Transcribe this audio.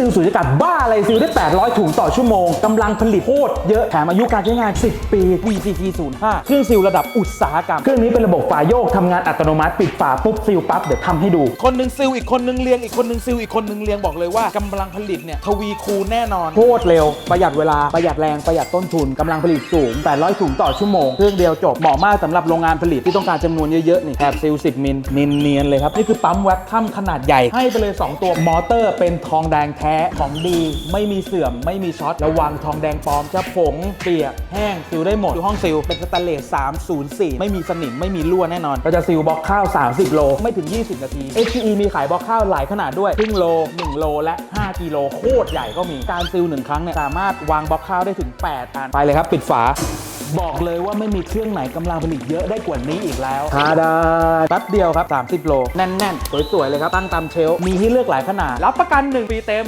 ซิลสุญญากาศบ้าอะไรซิลได้ 800 ถุงต่อชั่วโมงกำลังผลิตโคตรเยอะแถมอายุการใช้งาน 10 ปี VCT 05เครื่องซิลระดับอุตสาหกรรม เครื่องนี้เป็นระบบฝาโยกทำงานอัตโนมัติปิดฝาปุ๊บซิลปั๊บเดี๋ยวทำให้ดู คนหนึ่งซิลอีกคนหนึ่งเลียงอีกคนหนึ่งซิลอีกคนหนึ่งเลียงบอกเลยว่ากำลังผลิตเนี่ยทวีคูณแน่นอนโคตรเร็ว ประหยัดเวลาประหยัดแรงประหยัดต้นทุนกำลังผลิตสูง 800 ถุงต่อชั่วโมงเครื่องเดียวจบเหมาะมากสำหรับโรงงานผลิตที่ต้องการจำนวนเยอะๆนี่แถบซิล10มิลเนียนๆเลยครับนี่คือปั๊มแว็กคัมขนาดใหญ่ให้ไปเลย 2 ตัวมอเตอร์เป็นทองแดงแท้ของดี ไม่มีเสื่อมไม่มีช็อตระวังทองแดงปลอมจะผงเปียกแห้งซิลได้หมดดูห้องซิลเป็นสแตนเลส304 ไม่มีสนิมไม่มีรั่วแน่นอนก็จะซิลบล็อกข้าว 30 โล ไม่ถึง 20 นาที HPE มีขายบล็อกข้าวหลายขนาดด้วยครึ่งโล 1 โลและ 5 กิโลโคตรใหญ่ก็มีการซิลหนึ่งครั้งเนี่ยสามารถวางบล็อกข้าวได้ถึง 8 อันไปเลยครับ ปิดฝาบอกเลยว่าไม่มีเครื่องไหนกำลังผลิตเยอะได้กว่านี้อีกแล้วทาดาแป๊บเดียวครับ 30 โล แน่น ๆ สวย ๆ เลยครับ ตั้งตามเชลฟ์มีให้เลือกหลายขนาด รับประกัน 1 ปีเต็ม